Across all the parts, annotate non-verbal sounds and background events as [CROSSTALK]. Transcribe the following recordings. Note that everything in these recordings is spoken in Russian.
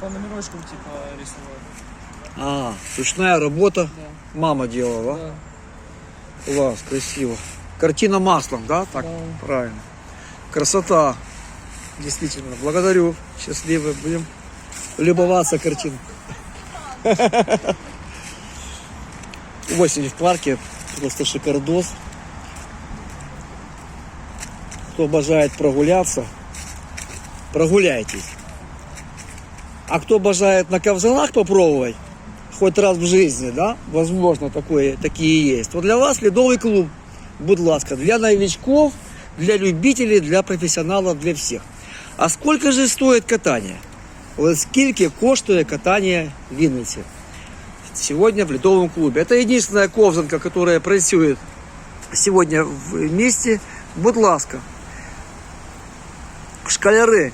По номерочкам типа рисовать. А, ручная работа. Да. Мама делала, Да. Класс, красиво. Картина маслом, да? Так, Да. правильно. Красота. Действительно. Благодарю. Счастливы будем любоваться картиной. [LAUGHS] Осень в парке. Просто шикардос. Кто бажает прогуляться, прогуляйтесь. А кто бажает на ковзанах попробовать, хоть раз в жизни, да, возможно, такое, такие есть, то для вас ледовый клуб, будь ласка, для новичков, для любителей, для профессионалов, для всех. А сколько же стоит катание? От скільки коштує катание в Вінниці? Сегодня в ледовом клубе. Это единственная ковзанка, которая працює сегодня в місті. Будь ласка, школяри,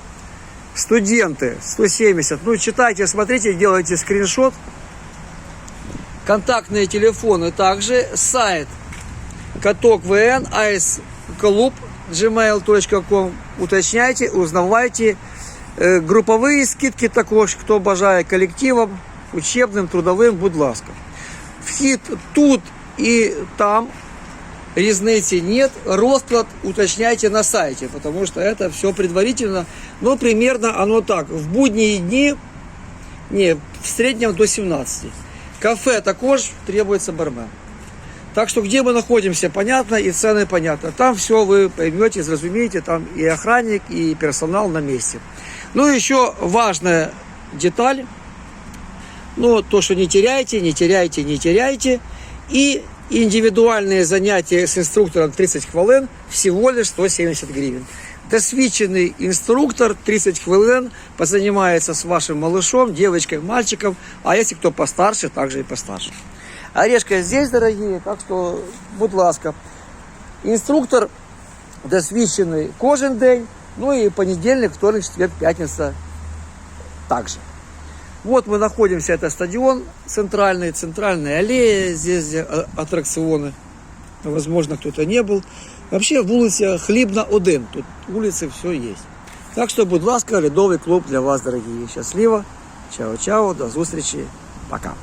студенты, 170. Ну, читайте, смотрите, делайте скриншот. Контактные телефоны также. Сайт каток ВН, айс клуб, gmail.com. Уточняйте, узнавайте. Е, Групові скидки також, хто бажає колективом, учебним, трудовим, будь ласка. Вхід тут і там різниці нет. Розклад уточняйте на сайте, потому что это все предварительно. Но примерно оно так. В будние дни, не, в среднем до 17. Кафе також требуется бармен. Так что где мы находимся, понятно, и цены понятно. Там все вы поймете, зразумеете, там и охранник, и персонал на месте. Ну, еще важная деталь. Ну, то, что не теряйте, не теряйте, не теряйте. И индивидуальные занятия с инструктором 30 хвилин всего лишь 170 гривен. Досвідчений инструктор 30 хвилин позанимается с вашим малышом, девочкой, мальчиком, а если кто постарше, также и постарше. Орешка здесь, дорогие, так что, будь ласка. Інструктор досвідчений кожен день, ну и понедельник, вторник, четверг, пятница также. Вот мы находимся, это стадион центральный, центральная аллея, здесь где, а, аттракционы. Возможно, кто-то не был. Вообще вулиця Хлібна 1, тут вулиці все есть. Так що, будь ласка, ледовий клуб для вас, дорогі. Щасливо. Чао-чао, до зустрічі. Пока.